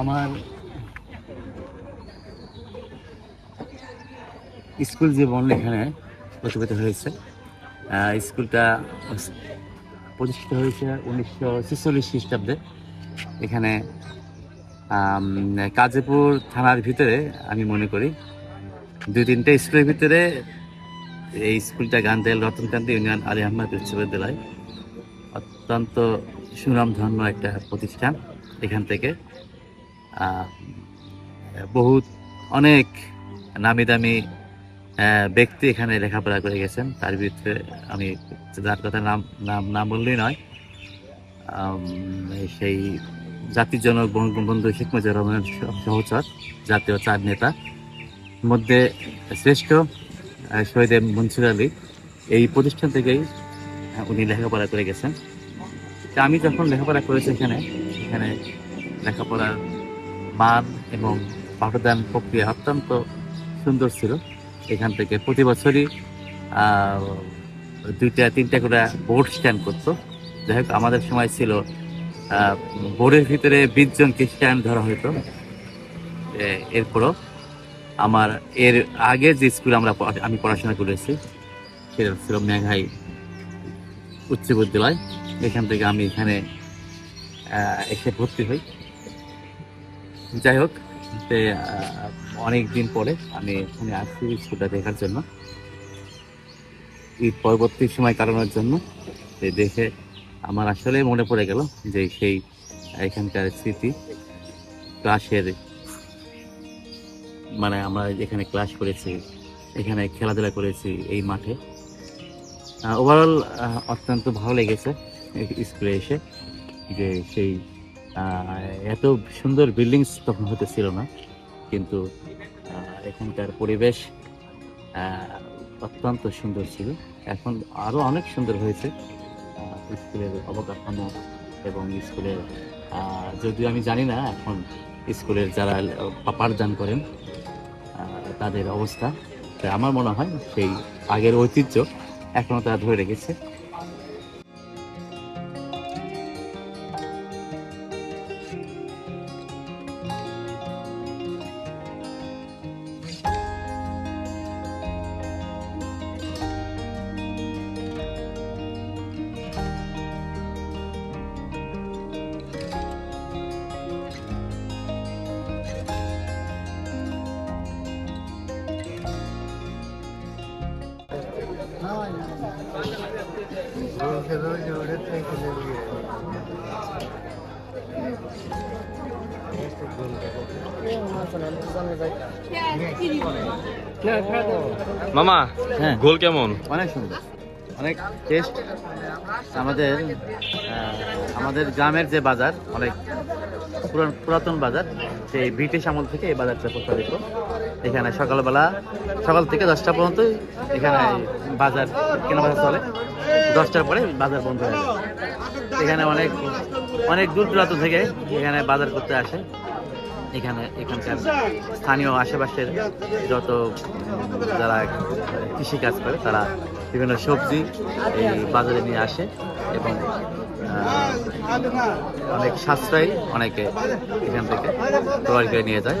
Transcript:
আমার স্কুল জীবন এখানে প্রতিষ্ঠিত হয়েছে। স্কুলটা প্রতিষ্ঠিত হয়েছে উনিশশো ছেচল্লিশ খ্রিস্টাব্দে। এখানে কাজীপুর থানার ভিতরে আমি মনে করি, দুই তিনটে স্কুলের ভিতরে এই স্কুলটা গান্দেল রতনকান্তি ইউনিয়ন আলী আহমেদ উচ্চ বিদ্যালয় অত্যন্ত সুনামধন্য একটা প্রতিষ্ঠান এখান থেকে। বহুত অনেক নামি দামি ব্যক্তি এখানে লেখাপড়া করে গেছেন। তার ভিতরে আমি যার কথা নাম নাম না বললেই নয়। সেই জাতির জনক বঙ্গবন্ধু শেখ মুজিবুর রহমানের সহচর, জাতীয় চার নেতা। মধ্যে শ্রেষ্ঠ শহীদ মনসুর আলী। এই প্রতিষ্ঠান থেকেই উনি লেখাপড়া করে গেছেন। আমি যখন লেখাপড়া করেছি এখানে এখানে লেখাপড়ার মান এবং পাঠদান প্রক্রিয়া অত্যন্ত সুন্দর ছিল। এখান থেকে প্রতি বছরই দুইটা, তিনটা করে বোর্ড স্ট্যান্ড করতো। যাই হোক, আমাদের সময় ছিল বোর্ডের ভিতরে বিশ জনকে স্ট্যান্ড ধরা হতো এরপরও আমার, এর আগে যে স্কুলে আমরা আমি পড়াশোনা করেছি, সেটা ছিল মেঘাই উচ্চ বিদ্যালয়। এখান থেকে আমি এখানে এসে ভর্তি হই। যাই হোক অনেক দিন পরে আমি এখানে আসছি স্কুলটা দেখার জন্য। ঈদ পরবর্তী সময় কাটানোর জন্য। দেখে আমার আসলে মনে পড়ে গেল যে সেই এখানকার স্মৃতি ক্লাসের মানে আমরা এখানে ক্লাস করেছি, এখানে খেলাধুলা করেছি এই মাঠে। ওভারঅল অত্যন্ত ভালো লেগেছে স্কুলে এসে যে সেই এত সুন্দর বিল্ডিংস তখন হতে ছিল না, কিন্তু এখানকার পরিবেশ অত্যন্ত সুন্দর ছিল। এখন আরও অনেক সুন্দর হয়েছে স্কুলের অবকাঠামো এবং স্কুলের যদিও আমি জানি না এখন স্কুলের যারা পাঠদান করেন তাদের অবস্থা। আমার মনে হয় সেই আগের ঐতিহ্য এখনও তারা ধরে রেখেছে। মামা হ্যাঁ। গোল কেমন? অনেক সুন্দর। অনেক টেস্ট আমাদের আমাদের গ্রামের যে বাজার, অনেক পুরান পুরাতন বাজার, সেই ব্রিটিশ আমল থেকে এই বাজারটা প্রচলিত। এখানে সকালবেলা, সকাল থেকে দশটা পর্যন্ত এখানে বাজার কেনা বাজার চলে। দশটার পরে বাজার বন্ধ হয়ে যায়। এখানে অনেক অনেক দূর দূরান্ত থেকে এখানে বাজার করতে আসে। এখানে এখানকার স্থানীয় আশেপাশের যত যারা কৃষি কাজ করে, তারা বিভিন্ন সবজি এই বাজারে নিয়ে আসে এবং অনেক সাশ্রয়ী অনেকে এখান থেকে ক্রয় করে নিয়ে যায়।